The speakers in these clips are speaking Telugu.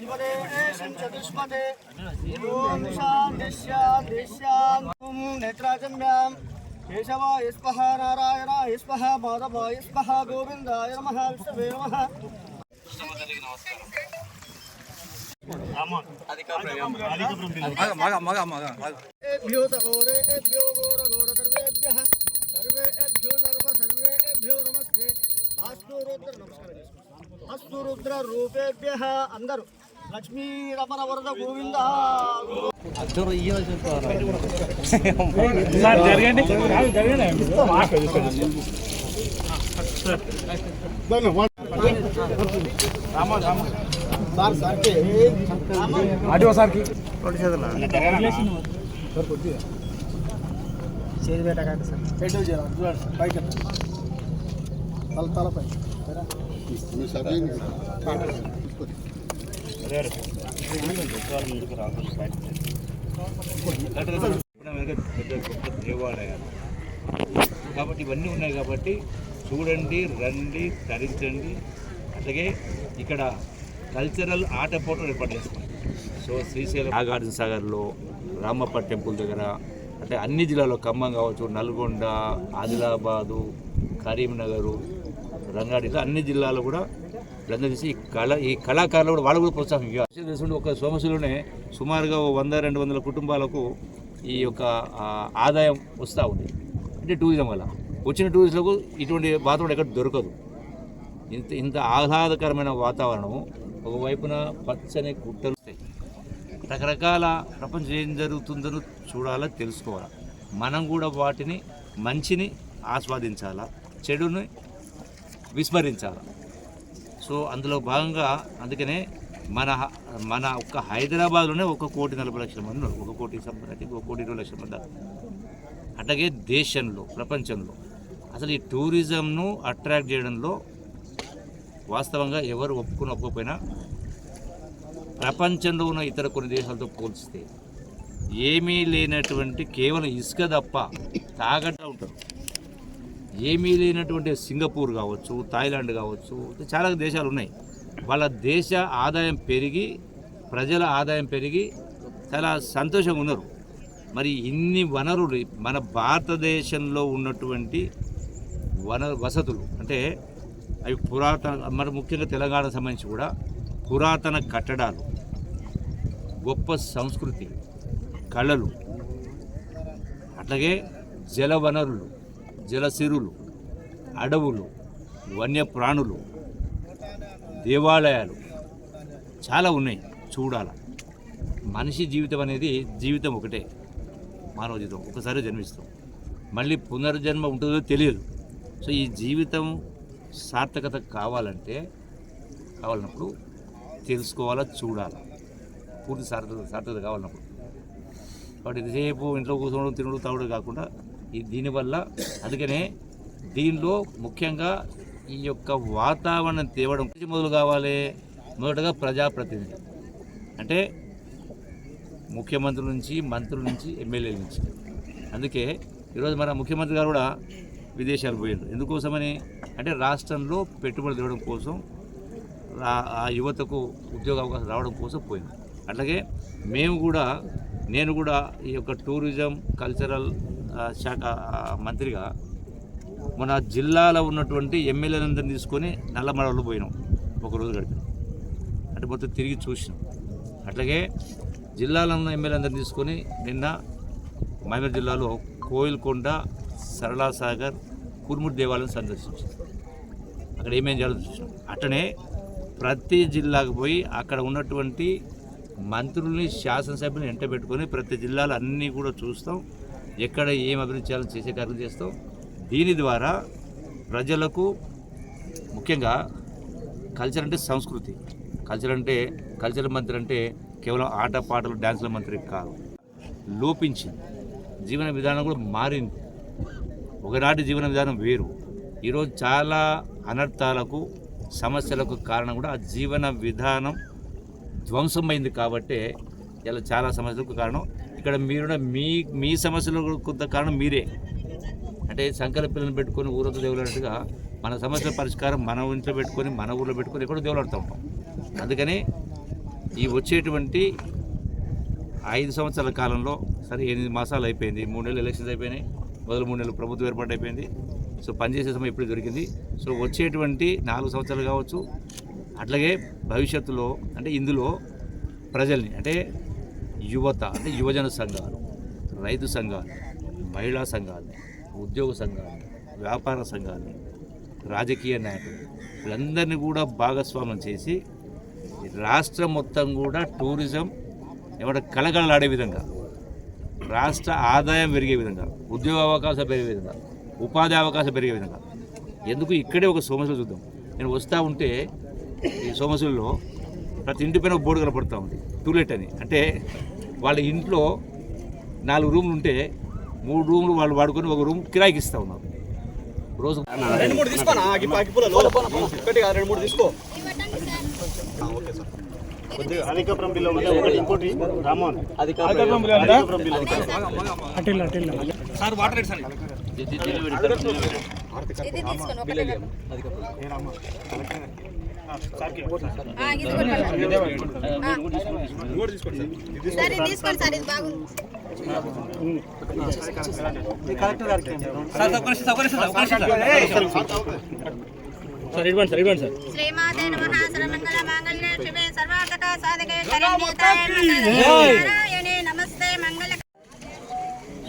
శివదే చతుష్పదే ఓం శాంతి శాంతి శాంతి ఓం నేత్రాజమ్యాం కేశవాయ స్పహ నారాయణాయ స్పహ మాధవాయ స్పహ గోవిందాయ నమః విష్ణవే నమః ఏభ్యో తగోరేభ్యో ఘోర ఘోర సర్వేభ్యః సర్వేభ్యో సర్వ సర్వేభ్యో నమస్తే అస్తు రుద్ర నమస్కారం చేసుకోండి. అస్తు రుద్ర రూపేభ్యః అందరూ లక్ష్మీ రమణ వరద గోవింద. సార్ సార్కే. ఆడియో సార్కి. చేతి పెట్టకండి సార్. పెట్టు చేయాలి పైకి. పెద్ద గొప్ప దేవాలయాలు కాబట్టి ఇవన్నీ ఉన్నాయి కాబట్టి చూడండి రండి తరించండి అట్లాగే ఇక్కడ కల్చరల్ ఆట పోటీ ఏర్పాటు చేస్తాం సో శ్రీశైలం నాగార్జున సాగర్లో రామప్ప టెంపుల్ దగ్గర అంటే అన్ని జిల్లాలో ఖమ్మం కావచ్చు నల్గొండ ఆదిలాబాదు కరీంనగరు రంగారెడ్డి అన్ని జిల్లాలో కూడా వీళ్ళందరూ చేసి ఈ కళ ఈ కళాకారులు కూడా వాళ్ళు కూడా ప్రోత్సాహం ఇవ్వాలి. తెలుసుకుంటే ఒక సోమసులోనే సుమారుగా వంద రెండు వందల కుటుంబాలకు ఈ యొక్క ఆదాయం వస్తూ ఉంది. అంటే టూరిజం వల్ల. వచ్చిన టూరిస్టులకు ఇటువంటి వాతావరణం ఎక్కడ దొరకదు. ఇంత ఇంత ఆహ్లాదకరమైన వాతావరణం ఒకవైపున పచ్చని గుట్టలు రకరకాల ప్రపంచం ఏం జరుగుతుందో చూడాలా తెలుసుకోవాలా. మనం కూడా వాటిని మంచిని ఆస్వాదించాలా చెడుని విస్మరించాలా. సో అందులో భాగంగా అందుకనే మన హ- మన ఒక్క హైదరాబాద్లోనే ఒక కోటి నలభై లక్షల మంది ఉన్నారు. ఒక కోటి సంబంధించి ఒక కోటి ఇరవై లక్షల మంది అట్లాగే దేశంలో ప్రపంచంలో అసలు ఈ టూరిజంను అట్రాక్ట్ చేయడంలో వాస్తవంగా ఎవరు ఒప్పుకుని ఒప్పుకోకపోయినా ప్రపంచంలో ఉన్న ఇతర కొన్ని దేశాలతో పోల్చితే ఏమీ లేనటువంటి కేవలం ఇసుక తప్ప తాగట్టు ఉంటారు ఏమీ లేనటువంటి సింగపూర్ కావచ్చు థాయిలాండ్ కావచ్చు చాలా దేశాలు ఉన్నాయి. వాళ్ళ దేశ ఆదాయం పెరిగి ప్రజల ఆదాయం పెరిగి చాలా సంతోషంగా ఉన్నారు. మరి ఇన్ని వనరులు మన భారతదేశంలో ఉన్నటువంటి వన వసతులు అంటే అవి పురాతన మరి ముఖ్యంగా తెలంగాణకు సంబంధించి కూడా పురాతన కట్టడాలు గొప్ప సంస్కృతి కళలు అట్లాగే జల వనరులు జలసిరులు అడవులు వన్యప్రాణులు దేవాలయాలు చాలా ఉన్నాయి చూడాల. మనిషి జీవితం అనేది జీవితం ఒకటే. మానవ జీవితం ఒకసారి జన్మిస్తాం. మళ్ళీ పునర్జన్మ ఉంటుందో తెలియదు. సో ఈ జీవితం సార్థకత కావాలంటే కావాలన్నప్పుడు తెలుసుకోవాలా చూడాలా. పూర్తి సార్థకత సార్థకత కావాలన్నప్పుడు. కాబట్టి ఎంతసేపు ఇంట్లో కూర్చోవడం తినడం తాగడం కాకుండా దీనివల్ల అందుకనే దీనిలో ముఖ్యంగా ఈ యొక్క వాతావరణం తేవడం మొదలు కావాలి. మొదటగా ప్రజాప్రతినిధి. అంటే ముఖ్యమంత్రి నుంచి మంత్రుల నుంచి ఎమ్మెల్యేల నుంచి. అందుకే ఈరోజు మన ముఖ్యమంత్రి గారు కూడా విదేశాలు పోయారు ఎందుకోసమని? అంటే రాష్ట్రంలో పెట్టుబడులు తేవడం కోసం ఆ- యువతకు ఉద్యోగ అవకాశం రావడం కోసం పోయింది అట్లాగే మేము కూడా నేను కూడా ఈ యొక్క టూరిజం కల్చరల్ శాఖ మంత్రిగా మన జిల్లాలో ఉన్నటువంటి ఎమ్మెల్యేలందరినీ తీసుకొని నల్లమడవలో పోయినాం. ఒకరోజు గడిపినాం అంటే మొత్తం తిరిగి చూసినాం. అట్లాగే జిల్లాలో ఉన్న ఎమ్మెల్యేలందరినీ తీసుకొని నిన్న మైమర్ జిల్లాలో కోయిల్కొండ సరళాసాగర్ కుర్ముడి దేవాలయం సందర్శించాం. అక్కడ ఏమేం చేయాలో చూసినాం. అట్లనే ప్రతి జిల్లాకు పోయి అక్కడ ఉన్నటువంటి మంత్రుల్ని శాసనసభ్యుని వెంట పెట్టుకొని ప్రతి జిల్లాలో అన్నీ కూడా చూస్తాం. ఎక్కడ ఏం అభివృద్ధి చేయాలని చేసే కార్యం చేస్తాం. దీని ద్వారా ప్రజలకు ముఖ్యంగా కల్చర్ అంటే సంస్కృతి. కల్చర్ అంటే కల్చర్ మంత్రి అంటే కేవలం ఆట పాటలు డ్యాన్సుల మంత్రి కాదు. లోపించింది. జీవన విధానం కూడా మారింది. ఒకనాటి జీవన విధానం వేరు. ఈరోజు చాలా అనర్థాలకు సమస్యలకు కారణం కూడా ఆ జీవన విధానం ధ్వంసమైంది కాబట్టే ఇలా చాలా సమస్యలకు కారణం. ఇక్కడ మీరు మీ మీ సమస్యలు కొంత కారణం మీరే. అంటే సంకల పిల్లలు పెట్టుకొని ఊరంతా దేవులాడినట్టుగా మన సమస్యల పరిష్కారం మన ఇంట్లో పెట్టుకొని మన ఊళ్ళో పెట్టుకొని ఎక్కడో దేవులాడుతూ ఉంటాం. అందుకని ఈ వచ్చేటువంటి ఐదు సంవత్సరాల కాలంలో సరే ఎనిమిది మాసాలు అయిపోయింది మూడు నెలలు ఎలక్షన్స్ అయిపోయినాయి మొదలు మూడు నెలలు ప్రభుత్వం ఏర్పాటు అయిపోయింది. సో పనిచేసే సమయం ఇప్పుడు దొరికింది. సో వచ్చేటువంటి నాలుగు సంవత్సరాలు కావచ్చు అట్లాగే భవిష్యత్తులో అంటే ఇందులో ప్రజల్ని అంటే యువత అంటే యువజన సంఘాలు రైతు సంఘాలు మహిళా సంఘాలు ఉద్యోగ సంఘాలు వ్యాపార సంఘాలు రాజకీయ నాయకులు వీళ్ళందరినీ కూడా భాగస్వామ్యం చేసి రాష్ట్రం మొత్తం కూడా టూరిజం ఏమంటే కలగలలాడే విధంగా రాష్ట్ర ఆదాయం పెరిగే విధంగా ఉద్యోగ అవకాశాలు పెరిగే విధంగా ఉపాధి అవకాశం పెరిగే విధంగా. ఎందుకు? ఇక్కడే ఒక సోమశిల చూద్దాం. నేను వస్తూ ఉంటే ఈ సోమశిలలో ప్రతి ఇంటి పైన ఒక బోర్డు కనపడుతూ ఉంది. టూలెట్ అని. అంటే వాళ్ళ ఇంట్లో నాలుగు రూమ్లు ఉంటే మూడు రూమ్లు వాళ్ళు వాడుకొని ఒక రూమ్ కిరాయికి ఇస్తూ ఉన్నారు. రోజు రెండు మూడు ఒకటి రెండు మూడు తీసుకో. కొద్దిగా అధికపురం బిల్లు ఉంటే ఒకటి ఇంకోటి రామోహన్. ఇది తీసుకోండి ఒకటే కదా. ఆ, ఇది కూడా ఆ. సార్. ఇది తీసుకోండి. సార్. ఇది బాగుంది. శ్రీమాతే నమః సర్వమంగళ మాంగళ్యే శివే సర్వార్థక సాధకే శరణ్యేతాయ నారాయణే నమస్తే మంగళ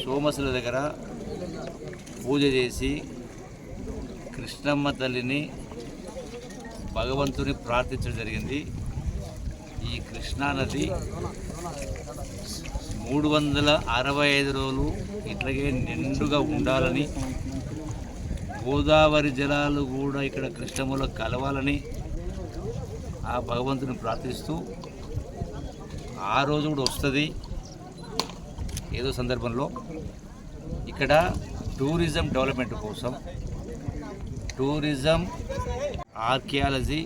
సోమసుల దగ్గర పూజ చేసి కృష్ణమ్మ తల్లిని భగవంతుని ప్రార్థించడం జరిగింది. ఈ కృష్ణా నది మూడు వందల అరవై ఐదు రోజులు ఇట్లాగే నిండుగా ఉండాలని గోదావరి జలాలు కూడా ఇక్కడ కృష్ణములో కలవాలని ఆ భగవంతుని ప్రార్థిస్తూ ఆ రోజు కూడా వస్తుంది. ఏదో సందర్భంలో. ఇక్కడ టూరిజం డెవలప్మెంట్ కోసం టూరిజం ఆర్కియాలజీ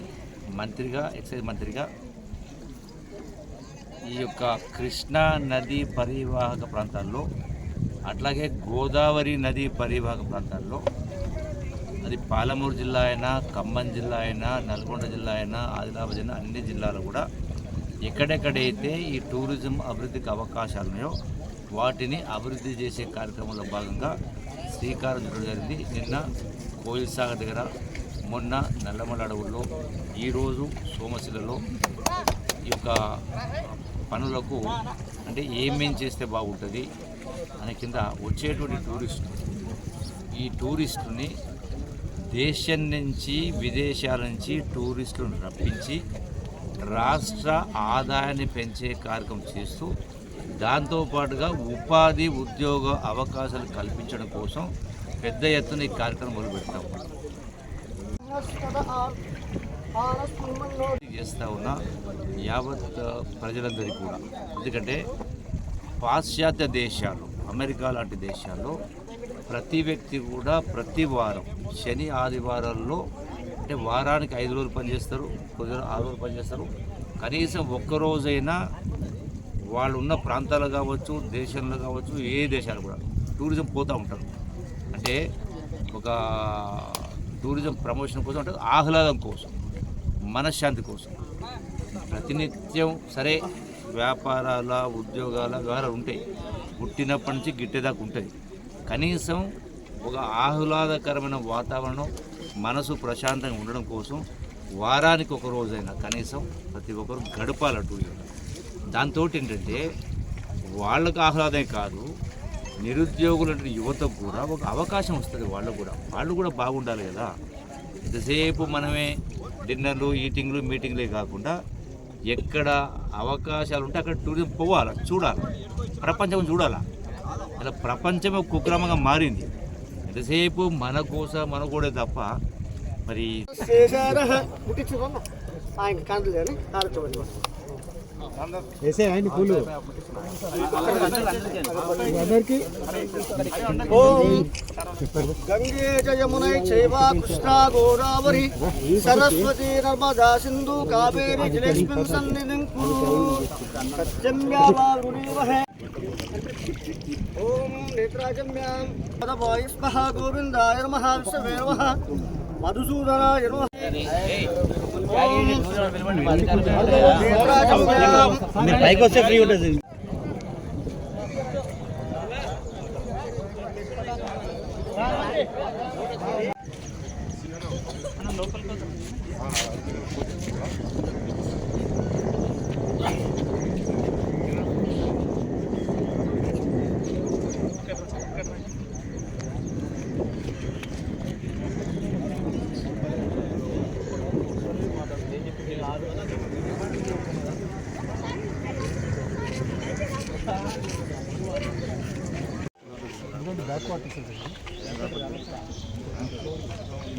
మంత్రిగా ఎక్సైజ్ మంత్రిగా ఈ యొక్క కృష్ణా నది పరివాహక ప్రాంతాల్లో అట్లాగే గోదావరి నది పరివాహక ప్రాంతాల్లో అది పాలమూరు జిల్లా అయినా ఖమ్మం జిల్లా అయినా నల్గొండ జిల్లా అయినా ఆదిలాబాద్ జిల్లా అన్ని జిల్లాలు కూడా ఎక్కడెక్కడైతే ఈ టూరిజం అభివృద్ధికి అవకాశాలు ఉన్నాయో వాటిని అభివృద్ధి చేసే కార్యక్రమంలో భాగంగా శ్రీకారం చుట్టడం జరిగింది. నిన్న కోయిల్ సాగర్ దగ్గర మొన్న నల్లమల అడవుల్లో ఈరోజు సోమశిలలో ఈ యొక్క పనులకు అంటే ఏమేం చేస్తే బాగుంటుంది అనే కింద వచ్చేటువంటి టూరిస్టు ఈ టూరిస్టుని దేశం నుంచి విదేశాల నుంచి టూరిస్టులను రప్పించి రాష్ట్ర ఆదాయాన్ని పెంచే కార్యక్రమం చేస్తూ దాంతోపాటుగా ఉపాధి ఉద్యోగ అవకాశాలు కల్పించడం కోసం పెద్ద ఎత్తున ఈ కార్యక్రమం మొదలుపెడతాం చేస్తూ ఉన్న యావత్ ప్రజలందరికీ కూడా. ఎందుకంటే పాశ్చాత్య దేశాలు అమెరికా లాంటి దేశాల్లో ప్రతి వ్యక్తి కూడా ప్రతి వారం శని ఆదివారాల్లో అంటే వారానికి ఐదు రోజులు పనిచేస్తారు కొద్ది రోజులు ఆరు రోజులు పనిచేస్తారు. కనీసం ఒక్క రోజైనా వాళ్ళు ఉన్న ప్రాంతాలు కావచ్చు దేశంలో కావచ్చు ఏ దేశాలు కూడా టూరిజం పోతూ ఉంటారు. అంటే ఒక టూరిజం ప్రమోషన్ కోసం అంటే ఆహ్లాదం కోసం మనశ్శాంతి కోసం. ప్రతినిత్యం సరే వ్యాపారాల ఉద్యోగాల వ్యవహారాలు ఉంటాయి. పుట్టినప్పటి నుంచి గిట్టేదాకా ఉంటుంది కనీసం ఒక ఆహ్లాదకరమైన వాతావరణం మనసు ప్రశాంతంగా ఉండడం కోసం వారానికి ఒక రోజైనా కనీసం ప్రతి ఒక్కరు గడపాల టూరిజం. దాంతో ఏంటంటే వాళ్ళకు ఆహ్లాదమే కాదు నిరుద్యోగులు అంటే యువతకు కూడా ఒక అవకాశం వస్తుంది వాళ్ళు కూడా. వాళ్ళు కూడా బాగుండాలి కదా. ఎంతసేపు మనమే డిన్నర్లు ఈటింగ్లు మీటింగ్లే కాకుండా ఎక్కడ అవకాశాలు ఉంటే అక్కడ టూరిజం పోవాలి చూడాలి. ప్రపంచం చూడాలా. అలా ప్రపంచం కుక్రమంగా మారింది. ఎంతసేపు మన కోసం మన కూడా తప్ప మరి వేసే ఆయన పూలు అందరికి ఓం గంగే చ యమునై చైవ కృష్ణా గోదావరి సరస్వతి నర్మదా సింధు కావేరి జలేస్మిన్ సన్నిధిం కురు సత్యమ్యావారుణీవహే ఓం నేత్రాజమ్యాం పదవాయ స్మః గోవిందాయ నమః విష్ణవే నమః మధుసూదనాయ నమః పైకి వస్తే ఫ్రీ ఉంటుంది.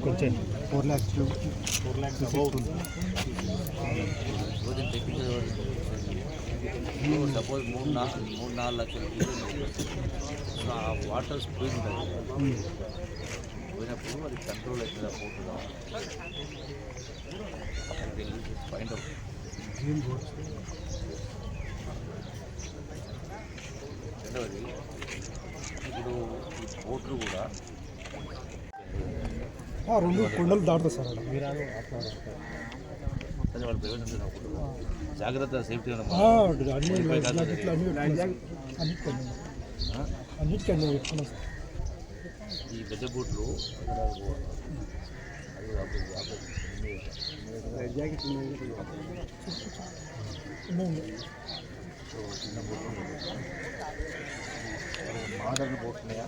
కొంచెం four lakhs four lakhs suppose మూడు నాలుగు మూడు నాలుగు లక్షల ఆ వాటర్ స్ప్రింగ్ ఉంటుంది పోయినప్పుడు అది కంట్రోల్ అవుతుందా పోతుందా ఫైండ్ అవుట్ రెండవది ఈ బోట్లు కూడా రెండు కొండలు దాటుతుంది సార్ జాగ్రత్త సేఫ్టీ పెట్టుకున్నాం సార్. ఈ పెద్ద బోట్లు చిన్న బోట్లు. మోడర్న్ బోట్ ఉన్నాయా